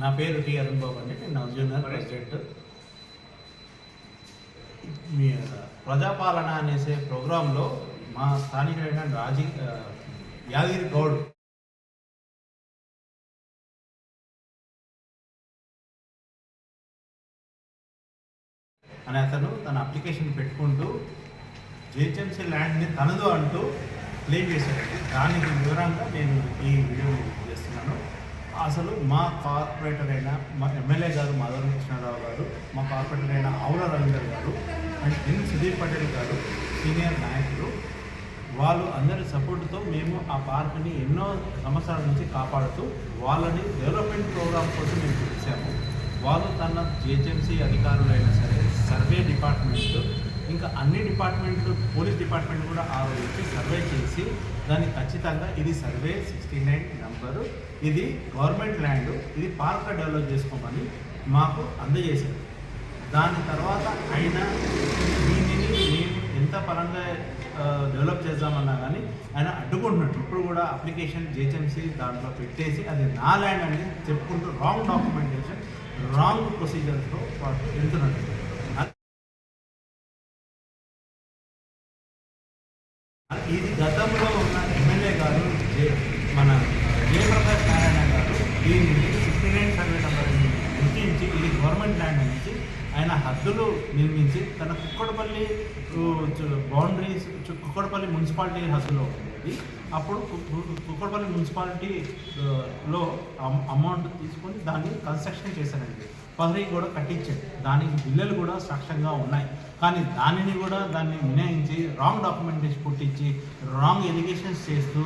నా పేరు టి అరుణ్ బాబు అండి. నేను నవజూనియర్ ప్రెసిడెంట్. మీ ప్రజాపాలన అనేసే ప్రోగ్రాంలో మా స్థానికుడైన రాజీ యాదగిరి గౌడ్. అనే అతను తన అప్లికేషన్ పెట్టుకుంటూ జిహెచ్ఎంసీ ల్యాండ్ని తనదు అంటూ క్లెయిమ్ చేశాడండి. దానికి వివరంగా నేను ఈ వీడియో అసలు మా కార్పొరేటర్ అయిన మా ఎమ్మెల్యే గారు మాధవ కృష్ణారావు గారు మా కార్పొరేటర్ అయిన ఆవుల రవీందర్ గారు అండ్ ఎన్ సుధీర్ పటేల్ గారు సీనియర్ నాయకులు వాళ్ళు అందరి సపోర్ట్తో మేము ఆ పార్క్ని ఎన్నో సంవత్సరాల నుంచి కాపాడుతూ వాళ్ళని డెవలప్మెంట్ ప్రోగ్రామ్ కోసం మేము పిలిచాము. వాళ్ళు తన జిహెచ్ఎంసీ అధికారులైనా సరే సర్వే డిపార్ట్మెంట్ ఇంకా అన్ని డిపార్ట్మెంట్లు పోలీస్ డిపార్ట్మెంట్ కూడా ఆ రోజు సర్వే చేసి దాన్ని ఖచ్చితంగా ఇది సర్వే సిక్స్టీ నైన్ నంబరు. ఇది గవర్నమెంట్ ల్యాండ్ ఇది పార్క్ డెవలప్ చేసుకోమని మాకు అందజేశారు. దాని తర్వాత ఆయన దీనిని మేము ఎంత పరంగా డెవలప్ చేద్దామన్నా కానీ ఆయన అడ్డుకుంటున్నట్టు ఇప్పుడు కూడా అప్లికేషన్ జిహెచ్ఎంసీ దాంట్లో పెట్టేసి అది నా ల్యాండ్ అని చెప్పుకుంటూ రాంగ్ డాక్యుమెంటేషన్ రాంగ్ ప్రొసీజర్తో వెళ్తున్నట్టు ఇది గతంలో ఉన్న ఎమ్మెల్యే గారు జే- మన జయప్రకాష్ నారాయణ గారు దీన్ని సిక్స్టీ నైన్ సర్వే నెంబర్ని గుర్తించి ఇది గవర్నమెంట్ ల్యాండ్ నుంచి ఆయన హద్దులు నిర్మించి తన కుక్కడపల్లి బౌండరీస్ కుక్కడపల్లి మున్సిపాలిటీ హద్దులో ఉంది. అప్పుడు కుక్కడపల్లి మున్సిపాలిటీ లో అమౌంట్ తీసుకొని దాన్ని కన్స్ట్రక్షన్ చేశానండి ప్రహరీ కూడా కట్టించాడు దానికి బిల్లులు కూడా సాక్ష్యంగా ఉన్నాయి. కానీ దానిని కూడా దాన్ని వినయించి రాంగ్ డాక్యుమెంటేషన్ పుట్టించి రాంగ్ ఎలిగేషన్స్ చేస్తూ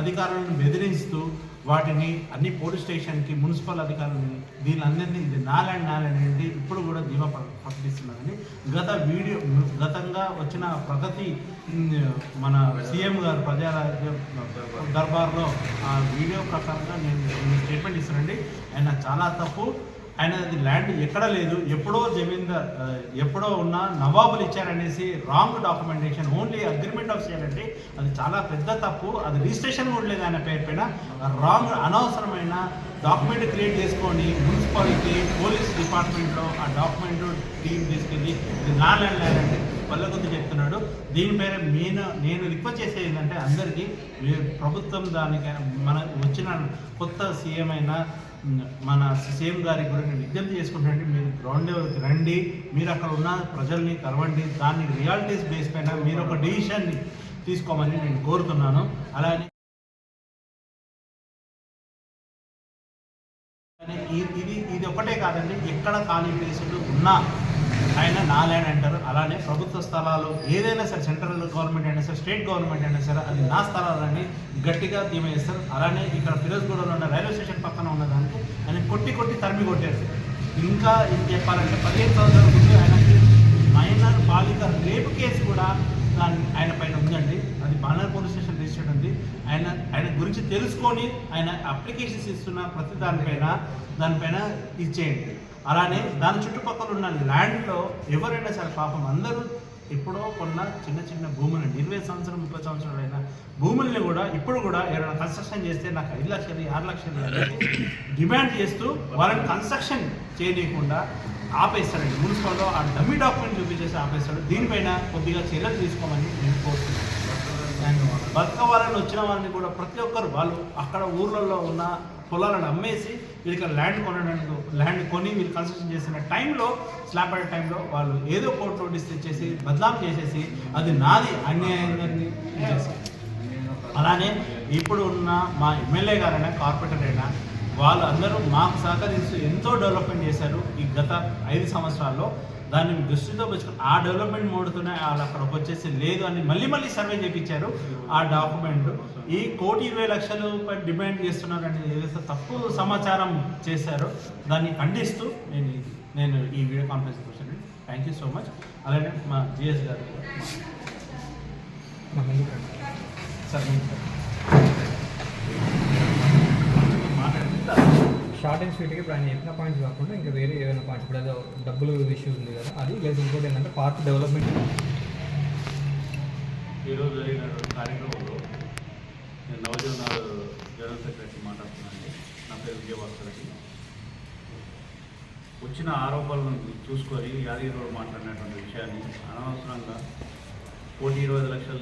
అధికారులను బెదిరిస్తూ వాటిని అన్ని పోలీస్ స్టేషన్కి మున్సిపల్ అధికారులని దీనిలన్నింటినీ ఇది నాలాండ్ నాలాండ్ ఏంటి ఇప్పుడు కూడా ధీమా ప- ప్రకటిస్తున్నారని గత వీడియో గతంగా వచ్చిన ప్రగతి మన సీఎం గారు ప్రజారాజ్య దర్బార్లో ఆ వీడియో ప్రకారంగా నేను నేను స్టేట్మెంట్ ఇస్తానండి. ఆయన చాలా తప్పు. ఆయన అది ల్యాండ్ ఎక్కడ లేదు ఎప్పుడో జమీందార్ ఎప్పుడో ఉన్న నవాబులు ఇచ్చారనేసి wrong documentation only agreement off చేయాలంటే అంటే అది చాలా పెద్ద తప్పు అది రిజిస్ట్రేషన్ కూడా లేదు ఆయన పేరు పైన. రాంగ్ అనవసరమైన డాక్యుమెంట్ క్రియేట్ చేసుకొని మున్సిపాలిటీ పోలీస్ డిపార్ట్మెంట్లో ఆ డాక్యుమెంట్ టీం తీసుకెళ్ళి ఇది నా ల్యాండ్ ల్యాండ్ అంటే పల్లె కొద్ది చెప్తున్నాడు. దీనిపైన నేను నేను రిక్వెస్ట్ చేసేది ఏంటంటే అందరికీ ప్రభుత్వం దానికైనా మన వచ్చిన కొత్త సీఎం అయినా మన సీఎం గారికి కూడా నేను విజ్ఞప్తి చేసుకుంటానంటే మీరు గ్రౌండ్ లెవెల్కి రండి మీరు అక్కడ ఉన్న ప్రజల్ని కలవండి దాన్ని రియాలిటీస్ బేస్ పైన మీరు ఒక డిసిషన్ని తీసుకోమని నేను కోరుతున్నాను. అలానే ఇది ఇది ఒకటే కాదండి ఎక్కడ ఖాళీ ప్లేసులు ఉన్నా ఆయన నాలాండ్ అంటారు. అలానే ప్రభుత్వ స్థలాలు ఏదైనా సరే సెంట్రల్ గవర్నమెంట్ అయినా సరే స్టేట్ గవర్నమెంట్ అయినా సరే అది నా స్థలాలని గట్టిగా తీమేస్తారు అలానే ఇక్కడ ఫిరోజ్గూడలో ఉన్న రైల్వే స్టేషన్ పక్కన ఉన్న దానికి ఆయన కొట్టి కొట్టి తరిమి కొట్టారు. ఇంకా ఇది చెప్పాలంటే పదిహేను సంవత్సరాల ముందు ఆయనకి మైనర్ బాలిక రేపు కేసు కూడా దాని ఆయన పైన ఉందండి. అది బాలర్ పోలీస్ స్టేషన్ రిజిస్టర్డ్ ఉంది. ఆయన ఆయన గురించి తెలుసుకొని ఆయన అప్లికేషన్స్ ఇస్తున్న ప్రతి దానిపైన దానిపైన ఇచ్చేయండి అలానే దాని చుట్టుపక్కల ఉన్న ల్యాండ్లో ఎవరైనా సరే పాపం అందరూ ఎప్పుడో కొన్న చిన్న చిన్న భూములను ఇరవై సంవత్సరం ముప్పై సంవత్సరాలైన భూముల్ని కూడా ఇప్పుడు కూడా ఎవరైనా కన్స్ట్రక్షన్ చేస్తే నాకు ఐదు లక్షలు ఆరు లక్షలు డిమాండ్ చేస్తూ వాళ్ళని కన్స్ట్రక్షన్ చేయనీయకుండా ఆపేస్తాడండి మున్సిపల్లో ఆ డమ్మీ డాక్యుమెంట్ చూపించేసి ఆపేస్తాడు. దీనిపైన కొద్దిగా చర్యలు తీసుకోమని నేను కోరుతున్నాను. బతకవాలని వచ్చిన వాళ్ళని కూడా ప్రతి ఒక్కరు వాళ్ళు అక్కడ ఊర్లలో ఉన్న పొలాలను అమ్మేసి వీళ్ళకి ల్యాండ్ కొనడానికి ల్యాండ్ కొని వీళ్ళు కన్స్ట్రక్షన్ చేసిన టైంలో స్లాబ్ పడే టైంలో వాళ్ళు ఏదో కోర్టు నోటీస్ తెచ్చేసి బదలాం చేసేసి అది నాది అన్యాయంగా అలానే ఇప్పుడు ఉన్న మా ఎమ్మెల్యే గారైనా కార్పొరేటర్ అయినా వాళ్ళందరూ మాకు సహకరిస్తూ ఎంతో డెవలప్మెంట్ చేశారు ఈ గత ఐదు సంవత్సరాల్లో. దాన్ని దృష్టితో పెంచుకుని ఆ డెవలప్మెంట్ మోడుతూనే వాళ్ళు అక్కడికి వచ్చేసి లేదు అని మళ్ళీ మళ్ళీ సర్వే చేయించారు ఆ డాక్యుమెంట్. ఈ కోటి ఇరవై లక్షలు పై డిమాండ్ చేస్తున్నారని ఏదైతే తప్పు సమాచారం చేశారో దాన్ని ఖండిస్తూ నేను నేను ఈ వీడియో కాన్ఫరెన్స్ కూర్చొని థ్యాంక్ యూ సో మచ్ అలానే మా జిఎస్ గారు సార్ మీకు మాట్లాడుతుందా షార్ట్ అండ్ స్వీట్గా ఇప్పుడు ఆయన చెప్పిన పాయింట్స్ కాకుండా ఇంకా వేరే ఏదైనా పాయింట్స్ ఇప్పుడు ఏదో డబ్బులు ఇష్యూ ఉంది కదా అది లేదు ఇంకోటి ఏంటంటే పార్క్ డెవలప్మెంట్ ఈరోజు జరిగిన కార్యక్రమంలో నేను నవజీవనాలు జనరల్ సెక్రటరీ మాట్లాడుతున్నాను నా పేరు విజయభాస్కర్ వచ్చిన ఆరోపణలను చూసుకొని యాదగిరి మాట్లాడినటువంటి విషయాన్ని అనవసరంగా కోటి ఇరవై ఐదు లక్షలు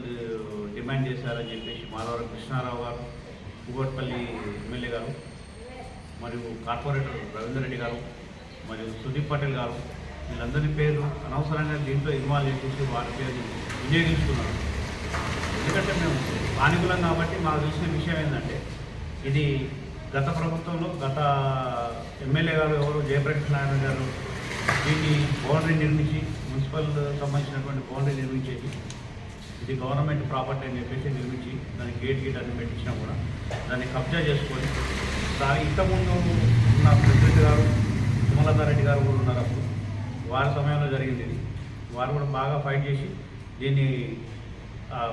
డిమాండ్ చేశారని చెప్పేసి మాధవరం కృష్ణారావు గారు కూకట్పల్లి ఎమ్మెల్యే గారు మరియు కార్పొరేటర్ రవీందర్ రెడ్డి గారు మరియు సుదీప్ పటేల్ గారు వీళ్ళందరి పేర్లు అనవసరంగా దీంట్లో ఇన్వాల్వ్ చేసేసి వారి పేరు వినియోగించుకున్నారు. ఎందుకంటే మేము స్థానికులం కాబట్టి మాకు తెలిసిన విషయం ఏంటంటే ఇది గత ప్రభుత్వంలో గత ఎమ్మెల్యే గారు ఎవరు జయప్రకాష్ నారాయణ గారు దీన్ని బౌండరీ నిర్మించి మున్సిపల్ సంబంధించినటువంటి బౌండరీ నిర్మించేది. ఇది గవర్నమెంట్ ప్రాపర్టీ అని చెప్పేసి నిర్మించి దానికి గేట్ గేట్ అన్ని పెట్టించినా కూడా దాన్ని కబ్జా చేసుకొని దాని ఇంతకుముందు ఉన్న ప్రెసిడెంట్ గారు సుమలతారెడ్డి గారు కూడా ఉన్నారు అప్పుడు. వారి సమయంలో జరిగింది ఇది. వారు కూడా బాగా ఫైట్ చేసి దీన్ని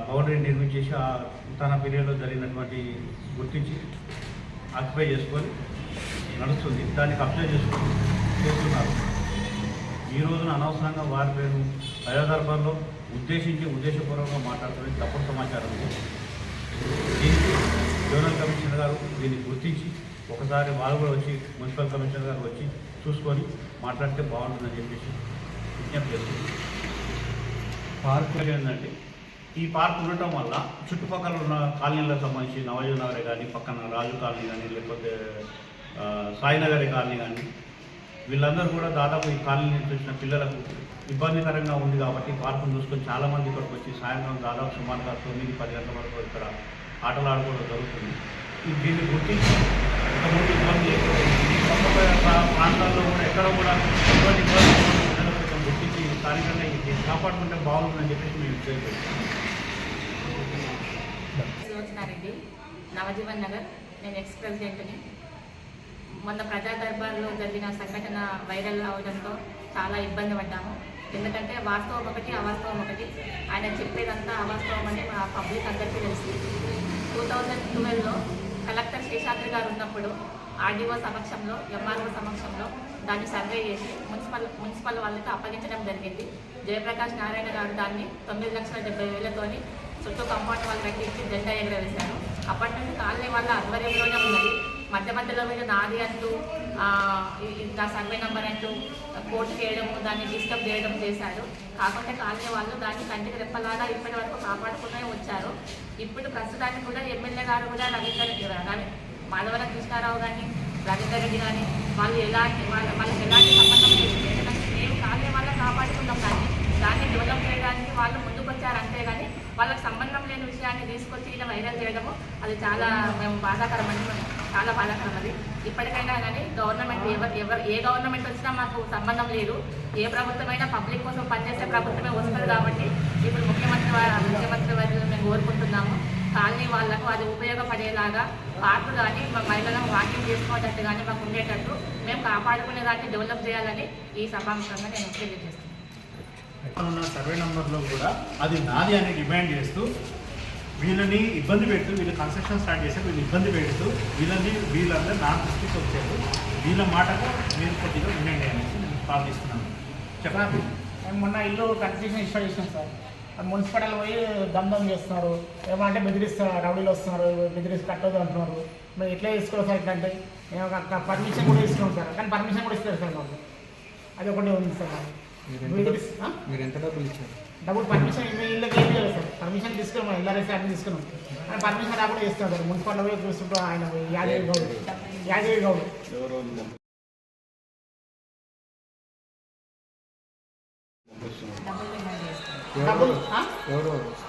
బౌండరీ నిర్మించేసి ఆ తన పీరియడ్లో జరిగినటువంటి గుర్తించి ఆక్యుపై చేసుకొని నడుస్తుంది. దాన్ని కబ్జా చేసుకొని చేస్తున్నారు. ఈ రోజున అనవసరంగా వారి పేరు ప్రజాదర్బార్లో ఉద్దేశించి ఉద్దేశపూర్వకంగా మాట్లాడుతుంది తప్పుడు సమాచారం. దీనికి జోనల్ కమిషనర్ గారు దీన్ని గుర్తించి ఒకసారి వాళ్ళు కూడా వచ్చి మున్సిపల్ కమిషనర్ గారు వచ్చి చూసుకొని మాట్లాడితే బాగుంటుందని చెప్పేసి విజ్ఞప్తి చేస్తుంది పార్క్ ఏంటంటే ఈ పార్క్ ఉండటం వల్ల చుట్టుపక్కల ఉన్న కాలనీలకు సంబంధించి నవజీవ నగరే కానీ పక్కన రాజు కాలనీ కానీ లేకపోతే సాయినగరే సాయినగర్ కాలనీ కానీ వీళ్ళందరూ కూడా దాదాపు ఈ కాలనీ నుంచి వచ్చిన పిల్లలకు ఇబ్బందికరంగా ఉంది కాబట్టి పార్కును చూసుకొని చాలామంది ఇక్కడికి వచ్చి సాయంత్రం దాదాపు సుమారుగా తొమ్మిది పది గంటల వరకు ఇక్కడ ఆటలు ఆడుకోవడం జరుగుతుంది. దీన్ని గుర్తించి ఇంతకుముందు ఇబ్బంది లేకుండా ప్రాంతాల్లో కూడా ఎక్కడ కూడా ఎటువంటి ఇబ్బంది గుర్తించి స్థానికంగా ఇది కాపాడుకుంటే బాగుంటుందని చెప్పేసి మేము తెలియజేస్తాం సులోచనారెడ్డి నవజీవన్ నగర్. నేను ఎక్స్ ప్రెసిడెంట్ని. మొన్న ప్రజా దర్బార్లో జరిగిన సంఘటన వైరల్ అవడంతో చాలా ఇబ్బంది పడ్డాము. ఎందుకంటే వాస్తవం ఒకటి అవాస్తవం ఒకటి. ఆయన చెప్పేదంతా అవాస్తవం అని మా పబ్లిక్ అందరికీ తెలుసు. టూ థౌజండ్ ట్వెల్వ్లో కలెక్టర్ శేషాద్రి గారు ఉన్నప్పుడు ఆర్డీఓ సమక్షంలో ఎంఆర్ఓ సమక్షంలో దాన్ని సర్వే చేసి మున్సిపల్ మున్సిపల్ వాళ్ళకి అప్పగించడం జరిగింది. జయప్రకాష్ నారాయణ గారు దాన్ని తొమ్మిది లక్షల డెబ్బై వేలతోని చుట్టూ కంపౌండ్ వాళ్ళు కట్టించి జెండా ఎగరవేశారు. అప్పటి నుంచి కాలనీ వాళ్ళ ఆధ్వర్యంలోనే ఉన్నది. మధ్య మధ్యలో మీరు నాది అంటూ ఇంకా నా సర్వే నెంబర్ అంటూ కోర్టు చేయడము దాన్ని డిస్టర్బ్ చేయడం చేశారు. కాకుంటే కాలనీ వాళ్ళు దాన్ని కంటికి రెప్పలాగా ఇప్పటి వరకు కాపాడుకునే వచ్చారు. ఇప్పుడు ప్రస్తుతానికి కూడా ఎమ్మెల్యే గారు కూడా రవీందర్ కానీ మాధవర కృష్ణారావు కానీ రవీందర్ రెడ్డి కానీ వాళ్ళు ఎలాంటి వాళ్ళ వాళ్ళకి ఎలాంటి సంబంధం లేదు. మేము కాలనీ వాళ్ళ కాపాడుకున్నాం దాన్ని దాన్ని డెవలప్ చేయడానికి వాళ్ళు ముందుకు వచ్చారు అంతేగాని వాళ్ళకి సంబంధం లేని విషయాన్ని తీసుకొచ్చి ఇలా వైరల్ చేయడము అది చాలా మేము బాధాకరమని చాలా బాధాకరం అది. ఇప్పటికైనా కానీ గవర్నమెంట్ ఎవరు ఎవరు ఏ గవర్నమెంట్ వచ్చినా మాకు సంబంధం లేదు. ఏ ప్రభుత్వమైనా పబ్లిక్ కోసం పనిచేసే ప్రభుత్వమే వస్తుంది కాబట్టి ఇప్పుడు ముఖ్యమంత్రి ముఖ్యమంత్రి వారిని మేము కోరుకుంటున్నాము. కాలనీ వాళ్ళకు అది ఉపయోగపడేలాగా పార్కు కానీ మా మహిళలను వాకింగ్ చేసుకోవటట్టు కానీ మాకు ఉండేటట్టు మేము కాపాడుకునే దాన్ని డెవలప్ చేయాలని ఈ సభాముఖంగా నేను తెలియజేస్తున్నాను. ఉన్న సర్వే నంబర్లో కూడా అది నాది అని డిమాండ్ చేస్తూ వీళ్ళని ఇబ్బంది పెడుతూ వీళ్ళు కన్స్ట్రక్షన్ స్టార్ట్ చేశారు వీళ్ళు ఇబ్బంది పెడుతూ వీళ్ళని వీళ్ళందరూ నా దృష్టికి వచ్చారు. వీళ్ళ మాటకు మీరు కొద్దిగా వినండి అనేసి నేను ప్రార్థిస్తున్నాను. చెప్పండి. మేము మొన్న ఇల్లు కన్స్ట్రక్షన్ ఇష్యూ చేసినాం సార్. అది మున్సిపాలిటీ పోయి దమ్దం చేస్తున్నారు. ఏమంటే బెదిరిస్తున్నారు రౌడీలు వస్తున్నారు బెదిరిసి కట్టదు అంటున్నారు. మేము ఎట్లా తీసుకోవాలి సార్ ఇట్లా అంటే మేము పర్మిషన్ కూడా ఇస్తున్నాం సార్. కానీ పర్మిషన్ కూడా ఇస్తారు సార్ మాకు. అది ఒకటి ఉంది సార్? మీరు ఎంత డబ్బులు ఇచ్చారు? డబ్బులు పర్మిషన్ ఇళ్ళకి ఏం లేదు సార్. పర్మిషన్ తీసుకున్నాం ఎల్ఆర్ఎస్ అన్ని తీసుకున్నాం. కానీ పర్మిషన్ రాకుండా ఇస్తాం సార్ మున్సిపాలిటీ పోయి చూస్తుంటూ ఆయన యాదగిరి గౌడ్ యాదగిరి గౌడ్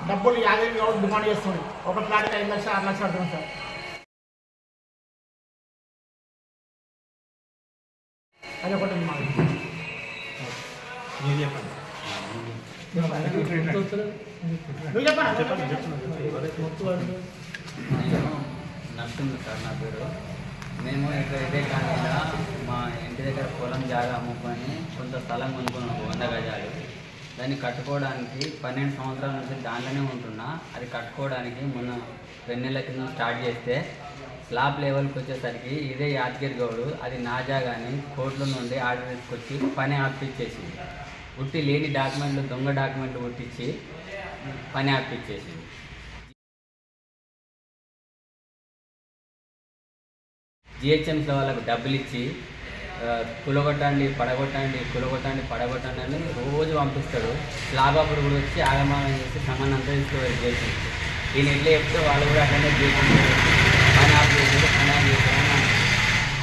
డబ్బులు యాదగిరి గౌడ్ డిమాండ్ చేస్తుంది ఒక ప్లాట్కి ఐదు లక్షలు ఆరు లక్షలు అంటున్నాం సార్. అది ఒకటి మీరు చెప్పండి నువ్వు చెప్పనా చెప్పండి చెప్పండి నేను నరసింహ సార్ నా పేరు మేము ఇక్కడ ఇదే కాకుండా మా ఇంటి దగ్గర పొలం జాగా అమ్ముకొని కొంత స్థలం కొనుక్కున్నాం వంద గజాలు. దాన్ని కట్టుకోవడానికి పన్నెండు సంవత్సరాల నుంచి దాంట్లోనే ఉంటున్నా. అది కట్టుకోవడానికి మొన్న రెండు నెలల కింద స్టార్ట్ చేస్తే స్లాబ్ లెవెల్కి వచ్చేసరికి ఇదే యాదగిరి గౌడు. అది నా జాగాని కోర్టుల నుండి ఆర్డర్ తీసుకొచ్చి పని ఆపిచ్చేసింది. ఉట్టి లేని డాక్యుమెంట్లు దొంగ డాక్యుమెంట్లు పుట్టించి పని ఆపిచ్చేసింది. జిహెచ్ఎంసీ వాళ్ళకు డబ్బులు ఇచ్చి కులగొట్టండి పడగొట్టండి కులగొట్టండి పడగొట్టండి అని రోజు పంపిస్తాడు. లాభాపుడు కూడా వచ్చి ఆగమానం చేసి సమాన్ అంతా తీసుకోవాలి జిహెచ్ఎంసీ. ఈయన ఎట్లా చెప్తే వాళ్ళు కూడా అట్లనే జిహెచ్ఎంసీ పని ఆఫ్ పని ఆఫ్ చేశారు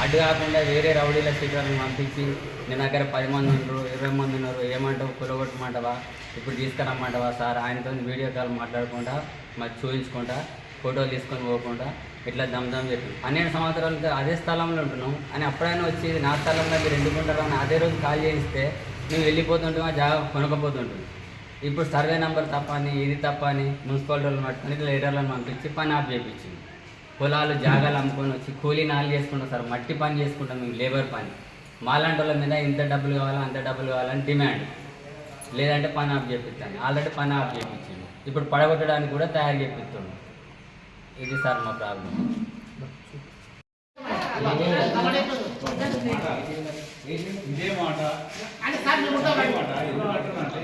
అడ్డు కాకుండా వేరే రౌడీల స్పీకర్లను పంపించి నేను దగ్గర పది మంది ఉన్నారు ఇరవై మంది ఉన్నారు. ఏమంటావు? కులగొట్టమంటావా? ఇప్పుడు తీసుకురమ్మంటావా సార్? ఆయనతో వీడియో కాల్ మాట్లాడకుండా మరి చూపించుకుంటా ఫోటోలు తీసుకొని పోకుండా ఇట్లా దమ్ చెప్పి. పన్నెండు సంవత్సరాలుగా అదే స్థలంలో ఉంటున్నాం. అని అప్పుడైనా వచ్చి నా స్థలంలో మీరు ఎందుకుంటారు అని అదే రోజు కాల్ చేయిస్తే మేము వెళ్ళిపోతుంటాం ఆ జాగా కొనకపోతుంటాం. ఇప్పుడు సర్వే నెంబర్ తప్ప అని ఇది తప్ప అని మున్సిపాలిటీలను పట్టుకొని ఇట్లా పంపించి పని ఆఫ్ చేయించింది పొలాలు జాగాలు అమ్ముకొని వచ్చి కూలీ నాలు చేసుకుంటాం సార్. మట్టి పని చేసుకుంటాం మేము లేబర్ పని. మాలాంటి వాళ్ళ మీద ఇంత డబ్బులు కావాలా అంత డబ్బులు కావాలని డిమాండ్. లేదంటే పని ఆఫ్ చేపిస్తాను ఆల్రెడీ పని ఆఫ్ చేయించింది ఇప్పుడు పడగొట్టడానికి కూడా తయారు చేపిస్తున్నాం ఇది సార్ మా ప్రాబ్లం. ఇదే మాట.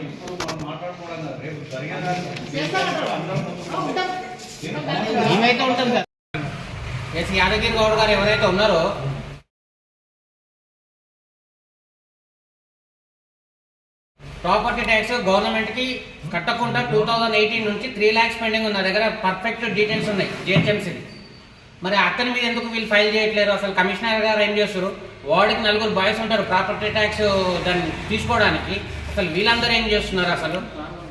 ఇప్పుడు మనం మాట్లాడుకోవడం. రేపు జరిగేదాన్ని మేమైతే ఉంటాం సార్ ఎస్ యాదగిరి గౌడ్ గారు ఎవరైతే ఉన్నారో ప్రాపర్టీ ట్యాక్స్ గవర్నమెంట్కి కట్టకుండా టూ థౌజండ్ ఎయిటీన్ నుంచి త్రీ ల్యాక్స్ పెండింగ్ ఉంది. నా దగ్గర పర్ఫెక్ట్ డీటెయిల్స్ ఉన్నాయి. జిహెచ్ఎంసీ మరి అతని మీద ఎందుకు వీళ్ళు ఫైల్ చేయట్లేరు? అసలు కమిషనర్ గారు ఏం చేస్తారు? వార్డుకి నలుగురు బాయ్స్ ఉంటారు ప్రాపర్టీ ట్యాక్స్ దాన్ని తీసుకోవడానికి. అసలు వీళ్ళందరూ ఏం చేస్తున్నారు అసలు?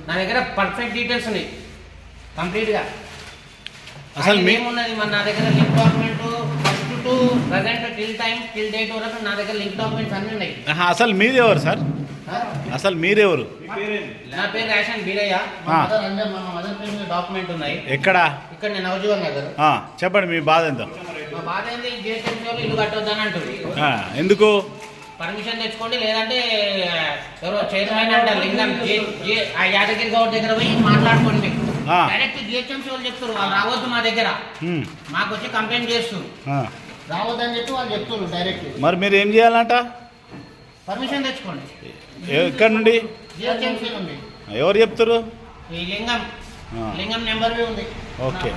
నా దగ్గర పర్ఫెక్ట్ డీటెయిల్స్ ఉన్నాయి. కంప్లీట్గా అసలు మీ- ఏమున్నది? మన నా దగ్గర link document first to present till time till date వరకు నా దగ్గర లింక్ డాక్యుమెంట్స్ అన్ని ఉన్నాయి. అసలు మీరెవరు సార్? ఆ? అసలు మీరెవరు? నా పేరు రేషన్ బీరయ్య. మా. మదర్ అందరు మా మదర్ పేరు మీద డాక్యుమెంట్ ఉన్నాయి. ఎక్కడ? ఇక్కడ నేను నవజీవన్ నగర్. ఆ, చెప్పండి మీ బాధ ఎంత మా బాధ ఏంది? వాళ్ళు ఇల్లు కట్టొద్దని అంటుంది. ఆ, ఎందుకు? పర్మిషన్ తెచ్చుకోండి లేదంటే ఎవరో చైర్మన్ అంటారు. లింగం జే- జే- ఆ యాదగిరి గౌడ్ దగ్గర పోయి మాట్లాడుకోండి మీకు. ఆ. డైరెక్ట్ జిహెచ్ఎంసీ వాళ్ళు చెప్తారు వాళ్ళు రావద్దు మా దగ్గర. ఉమ్, మాకు వచ్చి కంప్లైంట్ చేస్తారు ఆ. రావద్దని చెప్పి వాళ్ళు చెప్తున్నారు డైరెక్ట్ మరి మీరు ఏం చేయాలంట? పర్మిషన్ తెచ్చుకోండి. ఎక్కడ నుండి? ఎవరు చెప్తారు ఓకే.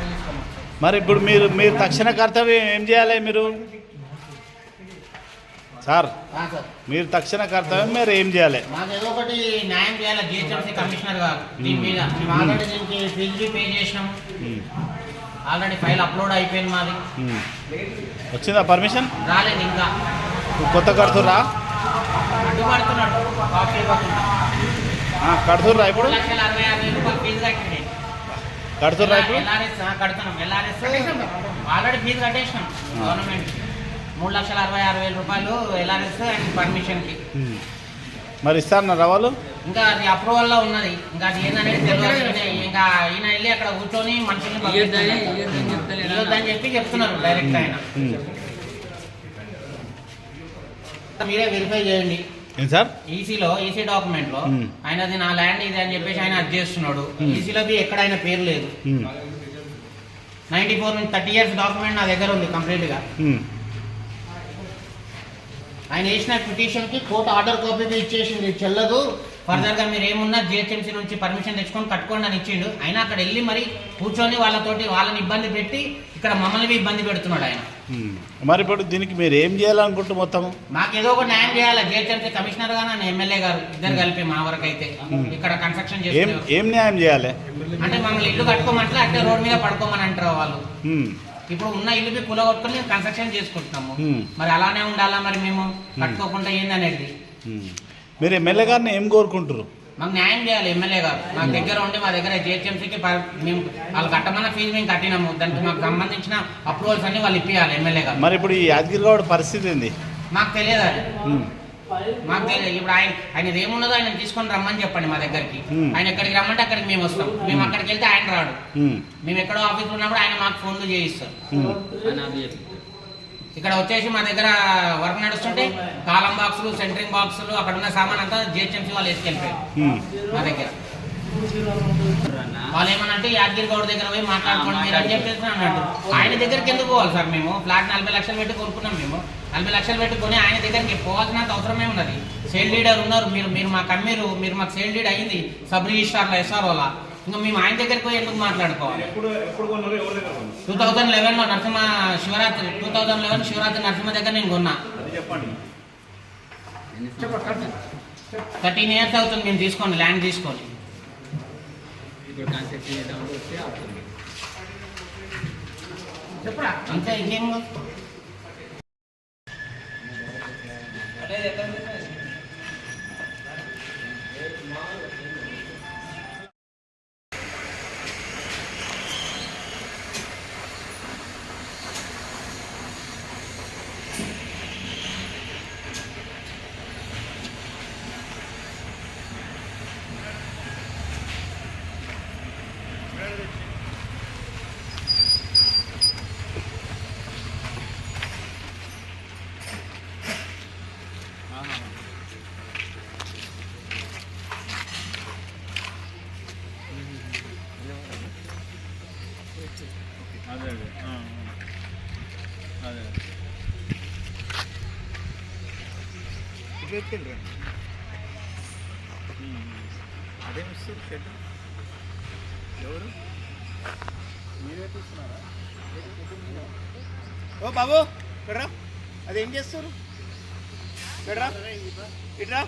మరి ఇప్పుడు మీరు మీరు తక్షణ కర్తవ్యం ఏం చేయాలి మీరు? సార్ మీరు తక్షణ కర్తవ్యం మీరు ఏం చేయాలి? మాకు ఏదో ఒకటి న్యాయం చేయాలి. జిహెచ్ఎంసీ కమిషనర్ గారు. దీని మీద మేము ఆల్రెడీ దీనికి ఫీజు పే చేసినాం. ఉమ్, ఆల్రెడీ ఫైల్ అప్లోడ్ అయిపోయింది మాది. వచ్చిందా పర్మిషన్? రాలేదు ఇంకా. కొత్త కడుతుర్రా అడ్డుపడుతున్నాడు కాపీ ఇవ్వకుండా ఆ, కడుతుర్రా ఇప్పుడు? లక్షల అరవై ఆరు వేలు రూపాయలు ఫీజు కట్టింది. కడుతుర్రా ఇప్పుడు? ఎల్ఆర్ఎస్ కడుతున్నాం. ఎల్ఆర్ఎస్ ఆల్రెడీ ఫీజు కట్టేసినాం గవర్నమెంట్. మూడు లక్షల అరవై ఆరు వేల రూపాయలు ఎల్ఆర్ఎస్ అండ్ పర్మిషన్కి. మరి ఇస్తారన్నారా వాళ్ళు? ఇంకా అది అప్రూవల్లో ఉన్నది. ఇంకా అది ఏందనేది తెలియదు. ఇంకా ఈయన వెళ్ళి అక్కడ కూర్చొని మనుషుల్ని ఇవ్వద్దని చెప్పి చెప్తున్నారు డైరెక్ట్ ఆయన. మీరే వెరిఫై చేయండి. సార్? ఈసీలో ఈసీ డాక్యుమెంట్లో. ఆయనది నా ల్యాండ్ ఇది అని చెప్పేసి ఆయన అది చేస్తున్నాడు. Hmm. ఈసీలో ఎక్కడ ఆయన పేరు లేదు. నైన్టీ ఫోర్ నుంచి థర్టీ ఇయర్స్ డాక్యుమెంట్ నా దగ్గర ఉంది కంప్లీట్గా. ఆయన వేసిన పిటిషన్కి కోర్టు ఆర్డర్ కాపీ ఇచ్చేసింది. చెల్లదు. ఫర్దర్గా మీరు ఏమున్నా జిహెచ్ఎంసీ నుంచి పర్మిషన్ తెచ్చుకొని కట్టుకోండి అని ఇచ్చిండు. ఆయన అక్కడ వెళ్ళి మరి కూర్చొని వాళ్ళతోటి వాళ్ళని ఇబ్బంది పెట్టి ఇక్కడ మమ్మల్ని ఇబ్బంది పెడుతున్నాడు ఆయన. మరి ఇప్పుడు దీనికి మీరు ఏం చేయాలనుకుంటున్నారు మొత్తం? మాకు ఏదో ఒక న్యాయం చేయాలి. జిహెచ్ఎంసీ కమిషనర్గా నన్ను ఎమ్మెల్యే గారు ఇద్దరు కలిపి మా వరకు అయితే. ఇక్కడ కన్స్ట్రక్షన్ ఏం ఏం న్యాయం చేయాలి? అంటే మమ్మల్ని ఇల్లు కట్టుకోమంటే అట్టే రోడ్ మీద పడుకోమని అంటారు వాళ్ళు. ఉమ్, ఇప్పుడు ఉన్న ఇల్లుకి కులగొట్టుకొని కన్స్ట్రక్షన్ చేసుకుంటున్నాము. మరి అలానే ఉండాలా మరి మేము? కట్టుకోకుండా ఏంది అనేది ఉమ్. మీరు ఎమ్మెల్యే గారిని ఏం కోరుకుంటారు మాకు న్యాయం చేయాలి ఎమ్మెల్యే గారు. మా దగ్గర ఉండి మా దగ్గర జిహెచ్ఎంసీకి మేము వాళ్ళు కట్టమన్న ఫీజు మేము కట్టినాము. దానికి మాకు సంబంధించిన అప్రూవల్స్ అన్ని వాళ్ళు ఇప్పించాలి ఎమ్మెల్యే గారు. మరి ఇప్పుడు ఈ యాదగిరిగౌడ పరిస్థితి ఏంది? మాకు తెలియదు అది ఉమ్, మాకు తెలియదు. ఇప్పుడు ఆయన ఆయన ఏమున్నదో ఆయన తీసుకొని రమ్మని చెప్పండి మా దగ్గరికి. Hmm. ఆయన ఎక్కడికి రమ్మంటే అక్కడికి మేము వస్తాం. మేము అక్కడికి వెళ్తే ఆయన రాడు. మేము ఎక్కడో ఆఫీస్లో ఉన్నప్పుడు ఆయన మాకు ఫోన్లు చేయిస్తారు ఉమ్. అని అవి చెప్పి ఇక్కడ వచ్చేసి మా దగ్గర వర్క్ నడుస్తుంటే కాలం బాక్సులు సెంటరింగ్ బాక్సులు అక్కడ ఉన్న సామాన్ అంతా జిహెచ్ఎంసీ వాళ్ళు వేసుకెళ్ళిపోయారు. మా దగ్గర. వాళ్ళు ఏమనంటే యాదగిరి గౌడ్ దగ్గర పోయి మాట్లాడుకోండి మీరు అని చెప్పేసి అన్నట్టు ఆయన దగ్గరికి ఎందుకు పోవాలి సార్ మేము? ఫ్లాట్ నలభై లక్షలు పెట్టి కొనుక్కున్నాం మేము. నలభై లక్షలు పెట్టి కొని ఆయన దగ్గరికి పోవాల్సినంత అవసరమే ఉన్నది. సేల్ లీడర్ ఉన్నారు. మీరు మీరు మాకు అమ్మిరు మీరు మాకు సేల్ లీడ్ అయింది. సబ్ రిజిస్ట్రార్లో ఎస్ఆర్ఓలా ఇంకా మేము ఆయన దగ్గరికి పోయి ఎందుకు మాట్లాడుకోవాలి? ఎప్పుడు ఎప్పుడు కొన్నారు ఎవరి దగ్గర కొన్నారు? Two thousand లెవెన్లో Narasimha Shivaratri two thousand eleven Shivaratri Narasimha దగ్గర నేను కొన్నా? థర్టీన్ ఇయర్స్ అవుతుంది మేము తీసుకోండి ల్యాండ్ చెప్పురా? అంతే ఇంకేం కాదు. అదే అదే ఆ, ఆ. అదే అదేం ఇస్తారు షెడ్. ఎవరు? మీరే తీసుకున్నారా ఓ బాబు ఇట్రా అదేం చేస్తారు ఇట్రా ఇట్రా